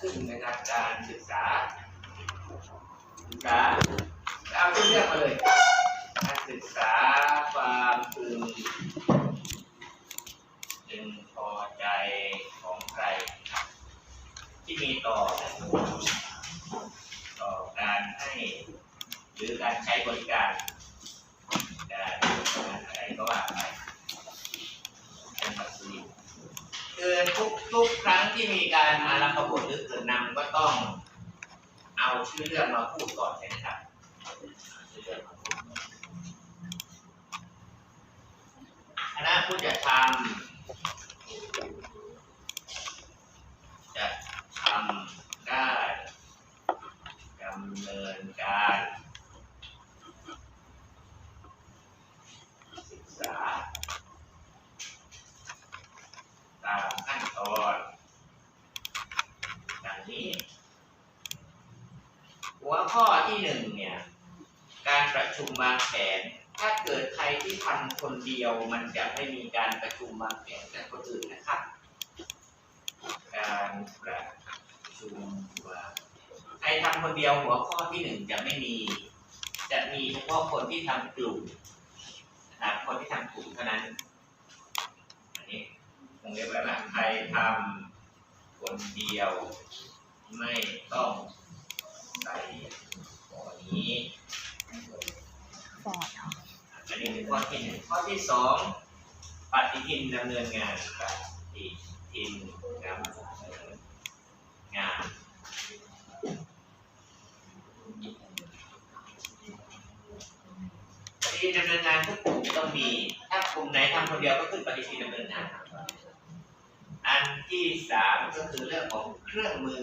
ขึ้นนะครับการศึกษาศึกษาเอาชื่เรื่องมาเลยการศึกษาความพึงพึงพอใจของใคร ที่มีต่อต่อการให้หรือการใช้บริการการอะไรก็ว่าไปเป็นปัจจุบัน คือทุกทุกครั้งที่มีการอารัมภบทหรือเกิดนำก็ต้องเอาชื่อเรื่องมาพูดก่อนใช่ไหมครับคณะผู้จัดทำจะทำได้ดำเนินการ ศึกษา ตามขั้นตอนดังนี้ หัวข้อที่หนึ่งเนี่ย การประชุมวางแผน ถ้าเกิดใครที่ทำคนเดียวมันจะไม่มีการประชุมวางแผนกับคนอื่นนะครับ การประชุมวางใครทำคนเดียวหัวข้อที่หนึ่งจะไม่มี จะมีเฉพาะ คนที่ทำกลุ่มนะครับคนที่ทำกลุ่มเท่านั้น อันนี้วงเล็บแล้วนะใครทำคนเดียว ไม่ต้องใส่ข้อนี้อันนี้เป็นข้อที่หนึ่งข้อที่สองปฏิทินดำเนินงานปฏิทินดำเนินงาน ปฏิ ทินดำเนินงานทุกกลุ่มต้องมี ถ้ากลุ่มไหนทำคนเดียวก็ขึ้นปฏิทินดำเนินงานอันที่สามก็คือเรื่องของเครื่องมือ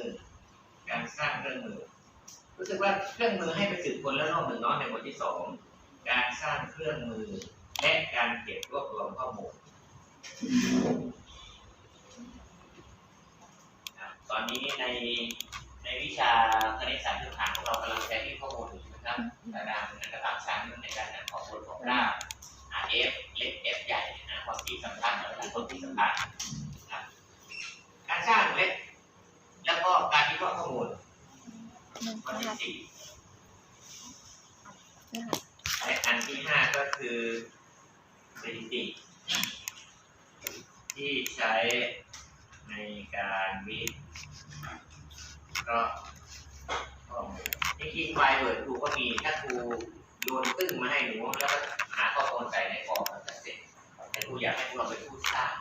การสร้างเครื่องมือ รู้สึกว่าเครื่องมือให้ไปสืบคนแล้วรอบหนึ่งเนาะในบทที่สองการสร้างเครื่องมือ และการเก็บรวบรวมข้อมูลตอนนี้ในในวิชาคณิตศาสตร์พื้นฐานของเรากำลังใช้ที่ข้อมูลอยู่ นับตารางอันตรายสามในการนำข้อมูลของราก RF เล็ก F ใหญ่นะความที่สำคัญและความที่สำคัญนะครับการสร้างเล็กแล้วก็การวิเคราะห์ข้อมูลข้อนที่สี่และอันที่ห้าก็คือสถิติที่ใช้ในการวิเคราะห์ข้อมูล จริงๆไฟล์เวิร์ดครูก็มีถ้าครูโยนตึ้งมาให้หนูแล้วก็หาข้อมูลใส่ในฟอร์มมันก็เสร็จแต่ครูอยากให้พวกเราเป็นผู้สร้าง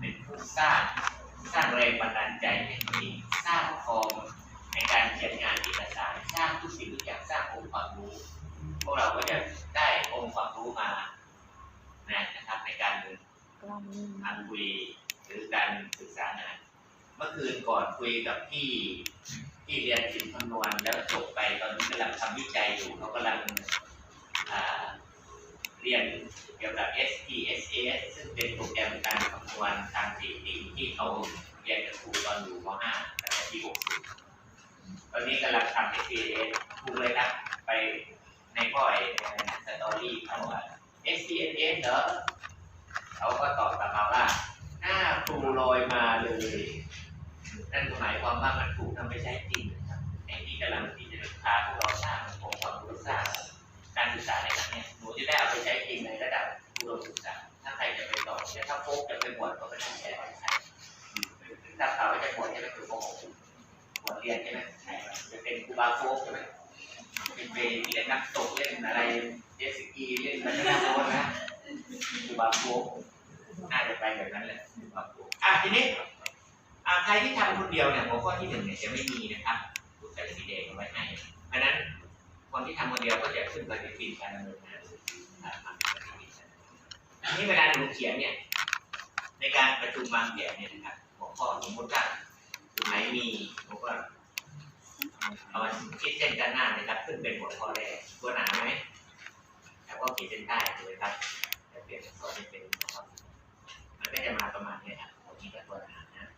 เป็นผู้สร้างสร้างแรงบันดาลใจให้ตัวเองสร้างฟอร์มในการเขียนงานเอกสารสร้างทุกสิ่งทุกอย่างสร้างองค์ความรู้พวกเราก็จะได้องค์ความรู้มานะครับในการกล้องนิ่งมาคุยหรือการศึกษางาน มื่อคืนก่อนคุยกับพี่ที่เรียนสินคำนวณแล้วจบไปตอนนี้กำลังทำวิจัยอยู่เขากำลังเรียนเกี่ยวกับ SPSS ซึ่งเป็นโปรแกรมการคำนวณทางสถิติที่เขาเรียนกับครูตอนอยู่ม .5 ตั้งแต่ปี60ตอนนี้กำลังทำ SPSS ครูเลยนะไปในข้อไอ้สตอรี่เขาว่า SPSS เหรอเขาก็ตอบกลับมาว่า หน้าครูลอยมาเลย นั่นหมายความว่ามันถูกนำไปใช้จริงนะครับไอ้ที่กำลังที่จะพาพวกเราสร้างองค์ความรู้สร้างการศึกษาในครั้งนี้หนูจะได้เอาไปใช้จริงในระดับอุดมศึกษาถ้าใครจะไปต่อเนี่ยถ้าโฟกจะไปบวชก็ไม่ต้องใช้ไปใช้ถ้าเขาจะบวชจะไปคือโฟกบวชเรียนใช่ไหมจะเป็นครูบาโฟกใช่ไหมเป็นไปเล่นนักตกเล่นอะไรเจสกีเล่นอะไรนะโน้นนะครูบาโฟกน่าจะไปแบบนั้นแหละครูบาโฟกอะทีนี้อ่ ใครที่ทำคนเดียวเนี่ยหัวข้อที่หนึ่งเนี่ยจะไม่มีนะครับถูกใส่สีแดงเอาไว้ให้ เพราะฉะนั้นคนที่ทำคนเดียวก็จะขึ้นปฏิทินการดำเนินงานอะทำเป็นปฏิทินอันนี้เวลาหนูเขียนเนี่ยในการประชุมวางแผนเนี่ยนะครับหัวข้อสมมติว่าตรงไหนมีผมก็เอามาคิดเส้นกันหน้านะครับขึ้นเป็นหัวข้อแรกตัวหนาไหมแล้วก็ขีดเส้นใต้เลยครับจะเปลี่ยนสอนให้เป็นหัวข้อมันก็จะมาประมาณนี้ครับตรงนี้ก็ตัวหนานะ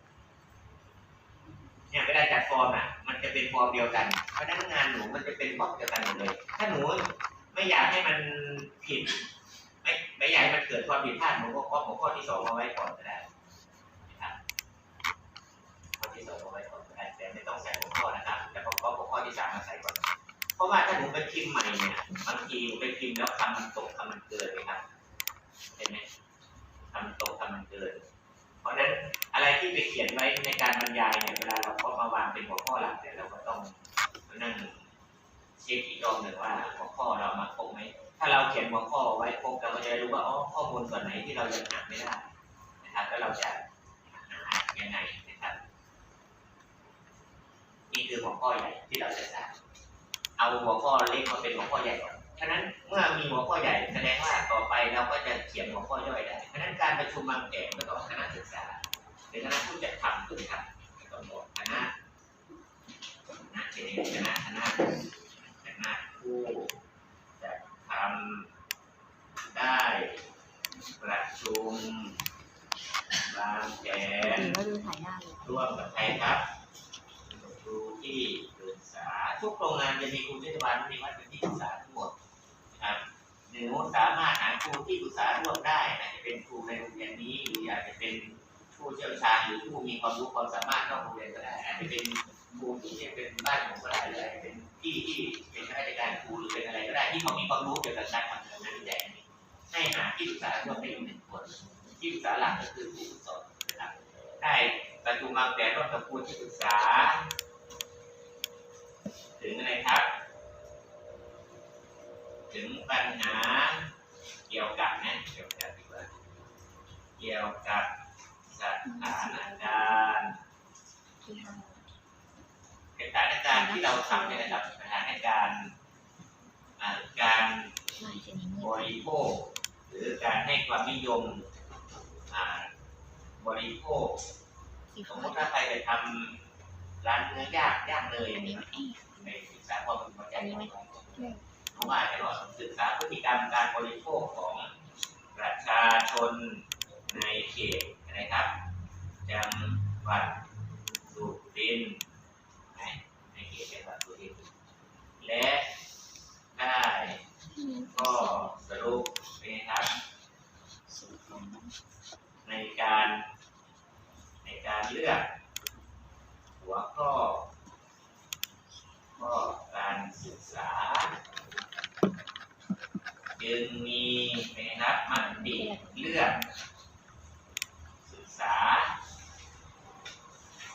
เนี่ยเวลาจัดฟอร์มอะ มันจะเป็น ฟอร์มเดียวกัน เพราะนั้นงานหนูมันจะเป็นบล็อกเดียวกันหมดเลย ถ้าหนูไม่อยากให้มันผิด ไม่ไม่อยากให้มันเกิดความผิดพลาดหนูก็ข้อหัวข้อที่สองเอาไว้ก่อนก็ได้นะครับข้อที่สองงเอาไว้ก่อนก็ได้แต่ไม่ต้องใส่หัวข้อนะครับ แต่พอก็หัวข้อที่สามมาใส่ก่อน เพราะว่าถ้าหนูไปพิมพ์ใหม่เนี่ยบางทีหนูไปพิมพ์แล้วคำมันตกคำมันเกินเลยครับเห็นไหมคำมันตกคำมันเกิน เพราะฉะนั้นอะไรที่ไปเขียนไว้ในการบรรยายเนี่ยเวลาเราก็มาวางเป็นหัวข้อหลักเนี่ยเราก็ต้องนั่งเช็คอีกรอบหนึ่งว่าหัวข้อเรามาครบไหมถ้าเราเขียนหัวข้อไว้ครบเราก็จะรู้ว่าอ๋อข้อมูลส่วนไหนที่เรายังหาไม่ได้นะครับแล้วเราจะหายังไงนะครับนี่คือหัวข้อใหญ่ที่เราจะสร้างเอาหัวข้อเล็กมาเป็นหัวข้อใหญ่ก่อน ฉะนั้นเมื่อมีหัวข้อใหญ่แสดงว่าต่อไปเราก็จะเขียนหัวข้อย่อยได้ฉะนั้นการประชุมบางแผนก็ต้องคณะศึกษาหรือคณะผู้จัดทำผู้ทำก็ต้องบอกคณะคณะเองคณะคณะคณะผู้จัดทำได้ประชุมวางแผนหรือว่าดูถ่ายยากเลยร่วมกับใครครับครูที่ปรึกษาทุกโรงงานจะมีครูเทศบาลมีวัดเป็นที่ปรึกษาทั้งหมดนะครับ หนูสามารถหาครูที่ปรึกษาร่วมได้อาจจะเป็นครูในโรงเรียนนี้หรืออาจจะเป็นผู้เชี่ยวชาญหรือผู้มีความรู้ความสามารถนอกโรงเรียนก็ได้อาจจะเป็นครูที่เป็นบ้านของก็ได้หรือเป็นพี่ที่เป็นข้าราชการครูหรือเป็นอะไรก็ได้ที่เขามีความรู้เกี่ยวกับการทำงานวิจัยนี้ให้หาที่ปรึกษาร่วมได้อยู่หนึ่งคนที่ปรึกษาหลักก็คือครูสอนนะครับได้ประชุมางแผนร่วมกับผู้ที่ปรึกษา ถึงอะไรครับ ถึงปัญหาเกี่ยวกับนะเกี่ยวกับดีกว่าเกี่ยวกับสถานการณ์ที่ห้าสถานการณ์ที่เราทำเนี่ยนะครับสถานการณ์อ่าการลายเส้นนี้บมืดริโภค หรือการให้ความนิยมอ่าบริโภคสีสมฟ้ามติถ้าใครไปทำร้านเนื้อย่างย่างเนยอันนี้เนี่ยไหมในศึกษาความเป็นหัวใจอันนี้ไหมของ เพราะว่าจะลองศึกษาพฤติกรรมการบริโภคของประชาชนในเขตนะครับจังหวัดสุรินทร์นในเขตจังหวัดสุรินทร์และได้ก็สรุปนไงครับ ในการในการเลือก หัวข้อข้อการศึกษา จึงมีนะครับมันติ เลือก ศึกษา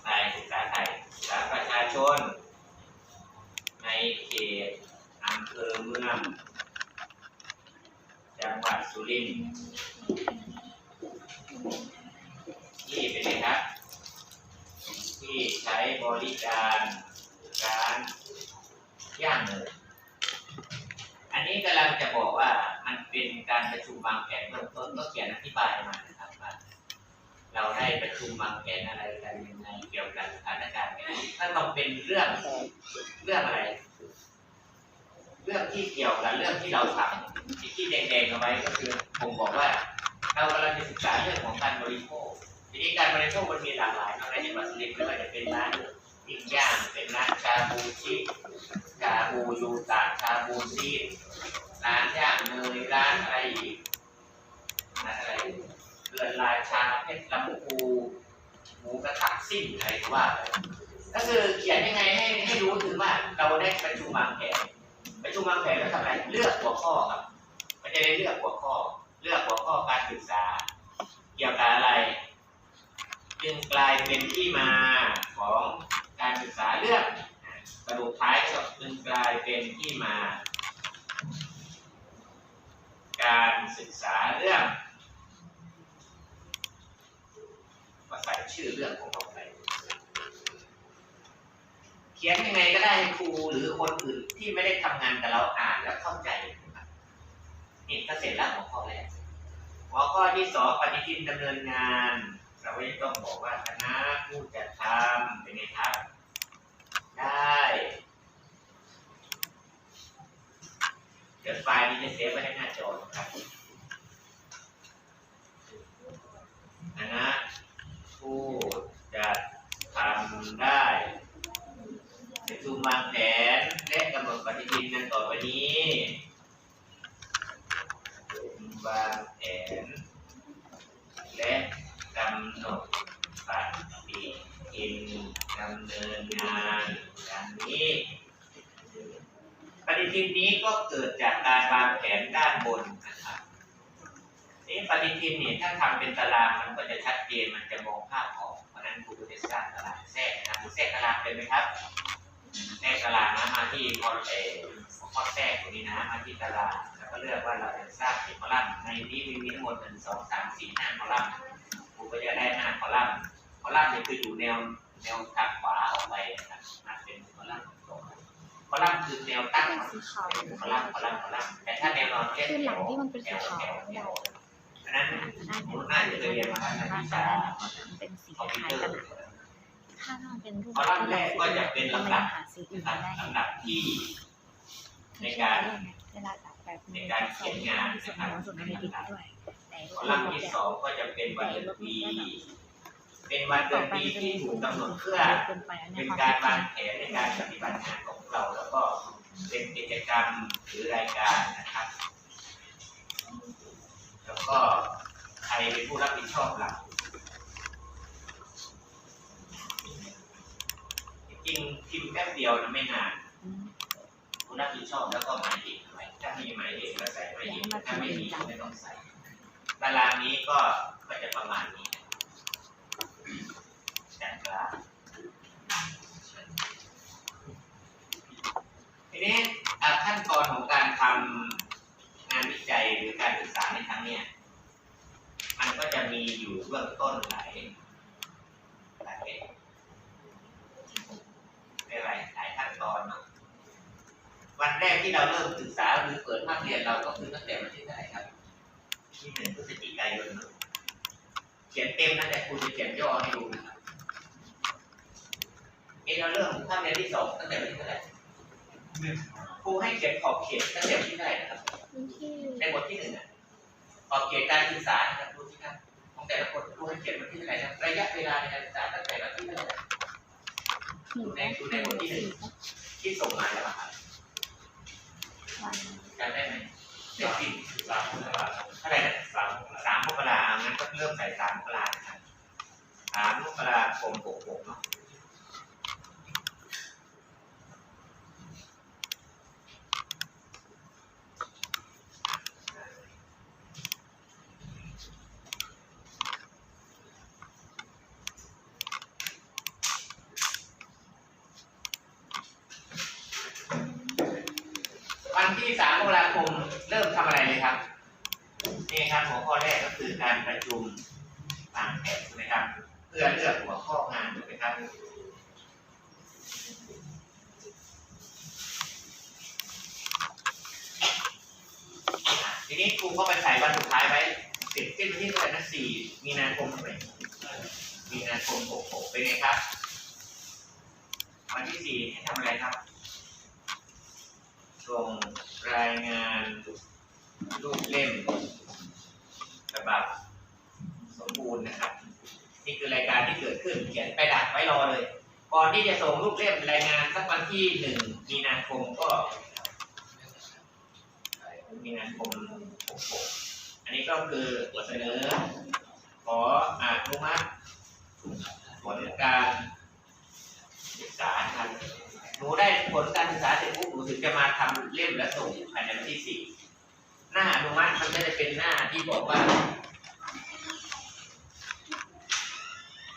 ในศึกษาไทยศึกษาประชาชน ในเขตอำเภอเมือง จังหวัดสุรินทร์ ที่เป็นไงครับ ที่ใช้บริการร้านย่างเนยอันนี้กำลังจะบอกว่ามันเป็น การประชุมวางแผนเบื้องต้นก็เขียนอธิบายมานะครับว่าเราได้ประชุมวางแผนอะไรกันยังไงเกี่ยวกับสถานการณ์นี้ถ้าต้องเป็นเรื่องเรื่องอะไร เรื่องที่เกี่ยวกับเรื่องที่เราทำที่ที่แดงๆเอาไว้ก็คือผมบอกว่า เรากำลังจะศึกษาเรื่องของการบริโภคทีนี้การบริโภคมันมีหลากหลายเนาะในจังหวัดสุรินไม่ว่าจะเป็นร้านปิ้งย่างเป็นร้านชาบูชิชาบูยูตะชาบูซี ร้านย่างเนยร้านอะไรอีกร้านอะไรเรือนลายชาเพชรลำพูหมูกระทะซิ่งอะไรว่าไปก็คือเขียนยังไงให้ให้รู้ถึงว่าเราได้ประชุมวางแผนประชุมวางแผนแล้วทำอะไรเลือกหัวข้อครับมันจะได้เลือกหัวข้อ เลือกหัวข้อการศึกษา เกี่ยวกับอะไร จึงกลายเป็นที่มาของการศึกษาเรื่องสรุปท้ายก็จึงกลายเป็นที่มา การศึกษาเรื่องมาใส่ชื่อเรื่องของเราไปเขียนยังไงก็ได้ให้ครูหรือคนอื่นที่ไม่ได้ทำงานกับเราอ่านแล้วเข้าใจนี่ก็เสร็จแล้วหัวข้อแรกหัวข้อที่สองปฏิทินดำเนินงาน เราไม่ต้องบอกว่าคณะผู้จัดทำเป็นไงครับ ได้เดี๋ยวไฟล์นี้จะเซฟไว้ให้หน นะครับคณะผู้จัดทำได้ประชุมวางแผนและกำหนดปฏิทินกันต่อไปนี้วางแผนและกำหนดปฏิทินดำเนินงานอย่างนี้ปฏิทินนี้ก็เกิดจากการวางแผนด้านบน ปฏิทินเนี่ยถ้าทำเป็นตารางมันก็จะชัดเจนมันจะมองภาพออกเพราะฉะนั้นครูก็จะสร้างตารางแทรกนะครับแทรกตารางเป็นไหมครับแทรกตารางนะมาที่คอนเอข้อแทรกตรงนี้นะมาที่ตารางแล้วก็เลือกว่าเราจะสร้างกี่คอลัมน์ในนี้มีทั้งหมดหนึ่งสองสามสี่ห้าคอลัมน์ครูก็จะได้ห้าคอลัมน์คอลัมน์เนี่ยคืออยู่แนวแนวทางขวาออกไปนะครับนับเป็นคอลัมน์ตรงคอลัมน์คือแนวตั้งสีขาวคอลัมน์คอลัมน์คอลัมน์แต่ถ้าแนวนอนเรียกคือหลังที่มันเป็นแถสีวขาวแถวแถได้วเพราะนั้นผมน่าจะเคยเรียนมาในวิชามเป็นสีคอมพิวข้ายเตอร์ถ้ามันเป็นรูปคอลัมน์แรกก็จะเป็นลำดับลำดับที่ในการเวลาตัดแบบในการเขียนงานส่นะครับน้ส่วนอะไรติดด้วยแต่คอลัมน์ที่สองก็จะเป็นวันเดือนปีเป็นวันเดือนปีที่ถูกกำหนดเพื่อเป็นการวางแผนในการปฏิบัติงานของเรา แล้วก็เป็นกิจกรรมหรือรายการนะครับ แล้วก็ใครเป็นผู้รับผิดชอบหลักจริงๆพิมพ์แป๊บเดียวนะไม่นานผู้รับผิดชอบแล้วก็หมายเหตุไว้ถ้ามีหมายเหตุก็ใส่หมายเหตุถ้าไม่มีก็ไม่ต้องใส่ตารางนี้ก็ก็จะประมาณนี้นะจัดตารางทีนี้อะขั้นตอนของการทำงานวิจัยหรือการศึก ษาในครั้งเนี้ยมันก็จะมีอยู่เบื้องต้นหลายหลายเรียกอะไรหลายขั้นตอนเนาะวันแรกที่เราเริ่มศึกษาหรือเปิดภาคเรียนเราก็คือตั้งแต่วันที่เท่าไหร่ครับที่หนึ่งพฤศจิกายนเนอะเขียนเต็มนั่นแหละครูจะเขียนย่อให้ดูนะครับเอะเราเริ่มภาคเรียนที่สองตั้งแต่วันที่เท่าไหร่ครูให้เขียนขอบเขตตั้งแต่วันที่เท่าไหร่นะครับพื้นที่ในบทที่หนึ่งอะ ขอบเขตการศึกษานะครับดูสิครับของแต่ละคนครูให้เขียนวันที่เท่าไหร่ครับระยะเวลาในการศึกษาตั้งแต่วันที่เท่าไหร่หนึ่งในดูในบทที่หนึ่งที่ส่งมาแล้วครับจำได้ไหมเด็กสี่สามมกราเท่าไหร่นะสามสามมกรางั้นก็เริ่มใส่สามมกรานะครับสามมกราคมหกหกเนาะวันที่สามมกราคมเริ่ม ทำอะไรเลยครับนี่ครับหัวข้อแรกก็คือการประชุมวางแผนใช่ไหมครับ เพื่อเลือกหัวข้องานถูกไหมครับทีนี้ครูก็ไปใส่วันสุดท้ายไว้เสร็จสิ้นที่เท่าไหร่นะสี่มีนาคมใช่ไหมมีนาคมหกหกเป็นไงครับวันที่สี่ให้ทำอะไรครับส่งรายงาน รูปเล่มฉบับสมบูรณ์นะครับ นี่คือรายการที่เกิดขึ้น เขียนไปดักไว้รอเลย ก่อนที่จะส่งรูปเล่มรายงานสักวันที่หนึ่งมีนาคมก็มีนาคม66อันนี้ก็คือบทเสนอ ขออนุมัติผลการศึกษาครับหนูได้ผลการศึกษาเสร็จปุ๊บหนูถึงจะมาทำเล่มและส่งภายในวันที่สี่ หน้าอนุมัติมันก็จะเป็นหน้าที่บอกว่า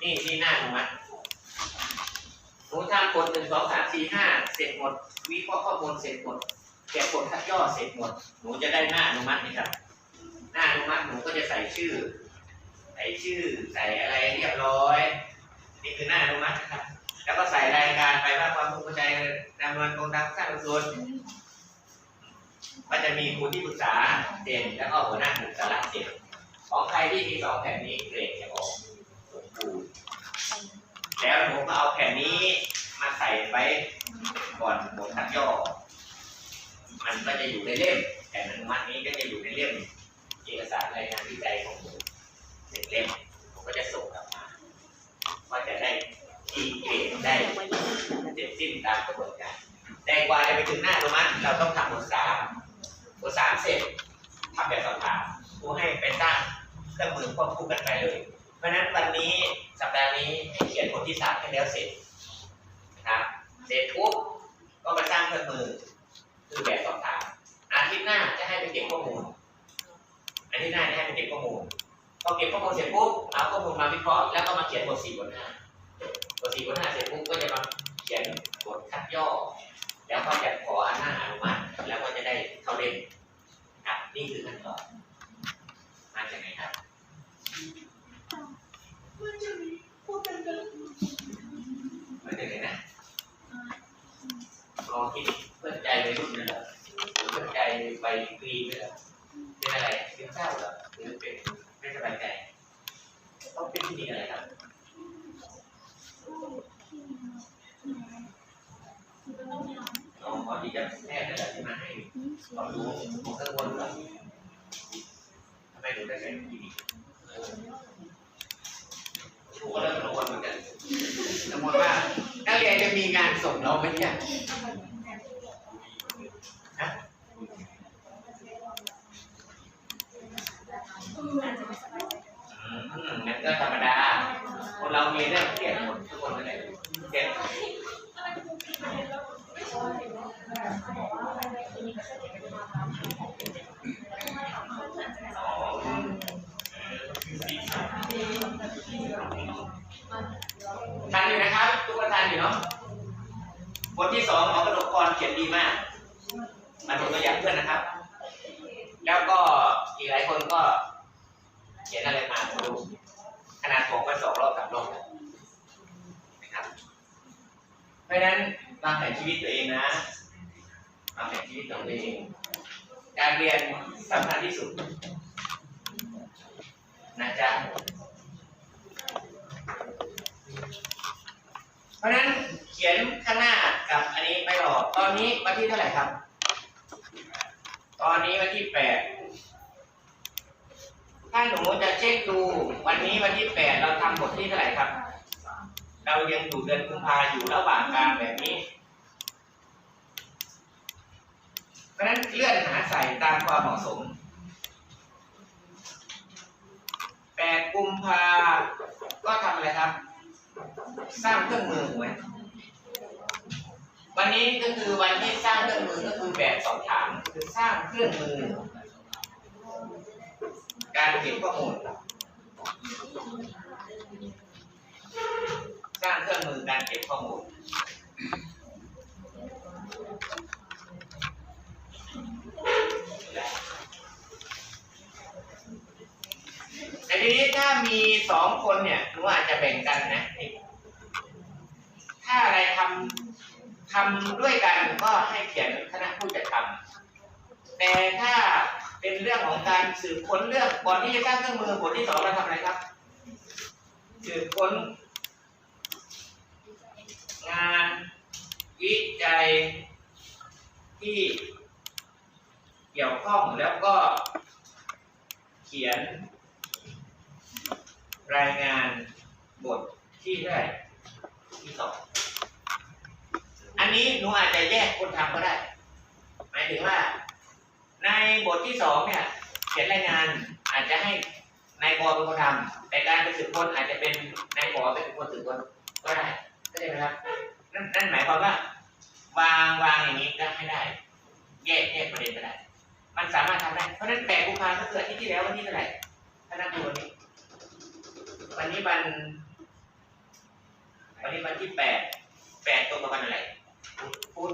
นี่ที่หน้าอนุมัติหนูทำผลหนึ่งสองสามสี่ห้าเสร็จหมด วิเคราะห์ข้อมูลเสร็จหมดแกะผลคัดย่อเสร็จหมด หนูจะได้หน้าอนุมัตินี่ครับ หน้าอนุมัติหนูก็จะใส่ชื่อ ใส่ชื่อใส่อะไรเรียบร้อย นี่คือหน้าอนุมัตินะครับ แล้วก็ใส่รายการไปว่าความเข้าใจดำเนินโครงการสร้างส่ วนจะมีครูที่ปรึกษาเด่นแล้วก็หัวหน้าหมู่สาระเด่นของใครที่มีสองแผ่นนี้เกรดจะออกสมบูรณ์แล้วหนูก็เอาแผ่นนี้มาใส่ไว้ก่อนบทคัดย่อ มันก็จะอยู่ในเล่มแต่อนุมัตินี้ก็จะอยู่ในเล่มเอกสารรายงานวิจัยของผมหนึ่งเล่มผมก็จะส่งกลับมาว่าจะได้ที่เกรดได้เสร็จสิ้นตามกระบวนการแต่กว่าจะไปถึงหน้าอนุมัติเราต้องทำบทสาม บทสามเสร็จทำแบบสอบถามครูให้ไปตั้งเครื่องมือควบคู่กันไปเลย เพราะฉะนั้นวันนี้สัปดาห์นี้ให้เขียนบทที่สามให้แล้วเสร็จนะเสร็จปุ๊บก็มาสร้างเครื่องมือ คือแบบสอบถามอาทิตย์หน้าจะให้ไปเก็บข้อมูลอาทิตย์หน้าจะให้ไปเก็บข้อมูลพอเก็บข้อมูลเสร็จปุ๊บเอาข้อมูลมาวิเคราะห์แล้วก็มาเขียนบทสี่บทห้าบทสี่บทห้าเสร็จปุ๊บก็จะมาเขียนบทคัดย่อ แล้วก็จะขออำนาจอนุมัติแล้วก็จะได้เข้าเล่นครับนี่คือขั้นตอนมาจากไหนครับมาจากไหนนะรอคิดเพื่อนใจวัยรุ่นนั่นเหรอเพื่อนใจใบกรีไหมเหรอเป็นอะไรเป็นเศร้าเหรอหรือเป็นไม่สบายใจต้องเป็นที่ดีอะไรครับ น้อนที่จะแพทย์นั่นแหละที่มาให้ความรู้ของกังวลเหรอทำไมถึงได้ใช้วิธีนี้ครูก็เริ่มกังวลเหมือนกันกังวลว่านักเรียนจะมีงานส่งเราไหมเนี่ยฮะอืมงั้นก็ธรรมดา คนเรามีเรื่องเครียดหมดทุกคนนั่นแหละเครียดอ๋อทันอยู่นะครับ ทุกคนทันอยู่เนาะบทที่สองหมอกระดกกรเขียนดีมาก มาดูตัวอย่างเพื่อนนะครับ แล้วก็อีกหลายคนก็ เขียนอะไรมาดูขนาดผมไปสองรอบสามรอบแล้วนะครับ เพราะฉะนั้นวางแผนชีวิตตัวเองนะวางแผนชีวิตตัวเอง การเรียนสำคัญที่สุดนะจ๊ะ เพราะฉะนั้นเขียนข้างหน้ากับอันนี้ไม่หรอกตอนนี้วันที่เท่าไหร่ครับ ตอนนี้วันที่แปดถ้าหนูจะเช็คดูวันนี้วันที่แปดเราทำบทที่เท่าไหร่ครับ เรายังอยู่เดือนกุมภาอยู่ระหว่างกลางแบบนี้ เพราะฉะนั้นเลื่อนหาใส่ตามความเหมาะสม แปดกุมภาก็ทำอะไรครับ สร้างเครื่องมือไหมวันนี้ก็คือวันที่สร้างเครื่องมือก็คือแบบสอบถามคือสร้างเครื่องมือ การเก็บข้อมูลสร้างเครื่องมือการเก็บข้อมูล ทีนี้ถ้ามีสองคนเนี่ยหนูอาจจะแบ่งกันนะถ้าอะไรทำทำด้วยกันก็ให้เขียนคณะผู้จัดทำแต่ถ้าเป็นเรื่องของการสืบค้นเรื่องก่อนที่จะสร้างเครื่องมือบทที่สองเราทำอะไรครับ สืบค้น งานวิจัยที่เกี่ยวข้องแล้วก็เขียน รายงานบทที่ไหร่ที่สองอันนี้หนูอาจจะแยกคนทำก็ได้ หมายถึงว่า ในบทที่สองเนี่ยเขียนรายงานอาจจะให้นายบอเป็นคนทำแต่การไปสืบค้นอาจจะเป็นนายบอเป็นคนสืบค้นก็ได้เข้าใจไหมครับนั่นนั่นหมายความว่าวางวางอย่างนี้ก็ให้ได้ แยกแยกประเด็นก็ได้ มันสามารถทำได้ เพราะนั้นแปดกุมภาพันธ์ก็คืออาทิตย์ที่แล้ววันที่เท่าไหร่ถ้านับดูวันนี้ วันนี้วัน วันนี้วันที่แปด แปดตรงกับวันอะไร พุธ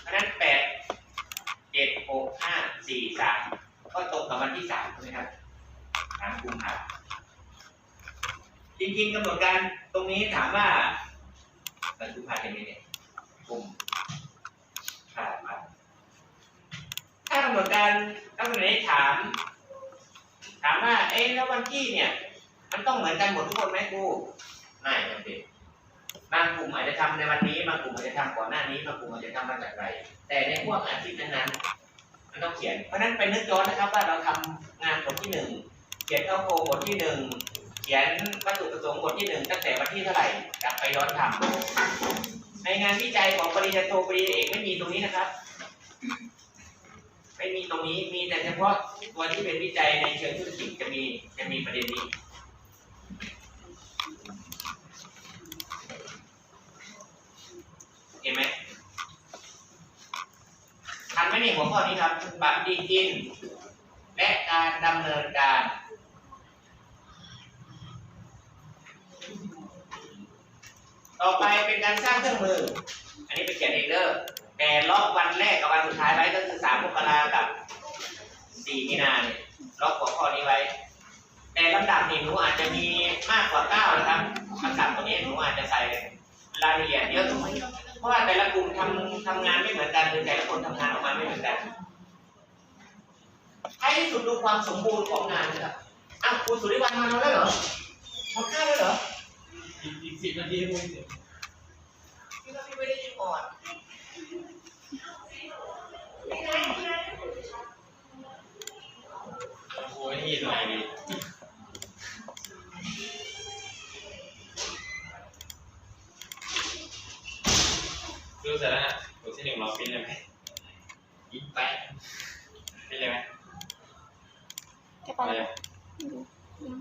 เพราะนั้นแปดเจ็ดหกห้าสี่สามก็ตรงกับวันที่สามใช่ไหมครับสามกุมภาจริงๆกำหนดการตรงนี้ถามว่าเดือนกุมภาเป็นไงเนี่ยกุมภาพันธ์ถ้ากำหนดการกำหนดนี้ถาม ถามว่าเอ๊ะแล้ววันที่เนี่ย มันต้องเหมือนกันหมดทุกคนไหมครูไม่จำเป็นบางกลุ่มอาจจะทำในวันนี้บางกลุ่มอาจจะทำก่อนหน้านี้บางกลุ่มอาจจะทำมาจากไร แต่ในพวกอาทิตย์นั้นๆมันต้องเขียน เพราะฉะนั้นไปนึกย้อนนะครับว่าเราทำงานบทที่หนึ่งเขียนเข้าโครงบทที่หนึ่งเขียนวัตถุประสงค์บทที่หนึ่งตั้งแต่วันที่เท่าไหร่กลับไปย้อนทำในงานวิจัยของปริญญาโทปริญญาเอกไม่มีตรงนี้นะครับ ไม่มีตรงนี้มีแต่เฉพาะตัวที่เป็นวิจัยในเชิงธุรกิจจะมีจะมีประเด็นนี้ เพ นี่หัวข้อนี้ครับปฏิทิน และการดำเนินการต่อไปเป็นการสร้างเครื่องมือ อันนี้เป็นเขียนเองเด้อแต่ล็อกวันแรกกับวันสุดท้ายไว้ก็คือสามมกรากับสี่มีนาเนี่ยล็อกหัวข้อนี้ไว้ แต่ลำดับนี่หนูอาจจะมีมากกว่าเก้านะครับคำสั่งตัวนี้หนูอาจจะใส่รายละเอียดเยอะ เพราะว่าแต่ละกลุ่มทำทำงานไม่เหมือนกันหรือแต่ละคนทำงานออกมาไม่เหมือนกันให้ที่สุดดูความสมบูรณ์ของงานนะครับอ้าวคุณสุริวัลมานอนแล้วเหรอหมดข้าวแล้วเหรออีกอีกสิบนาทีมึงพี่ก็พี่ไม่ได้ยินก่อนโอ้ยนี่หน่อยดิ ดูเสร็จแล้วนะบทที่หนึ่งเราปิ้นเลยไหมยิ้มไปปิ้นเลยไหมจะไปอะไรไหนอะไม่รู้ยัง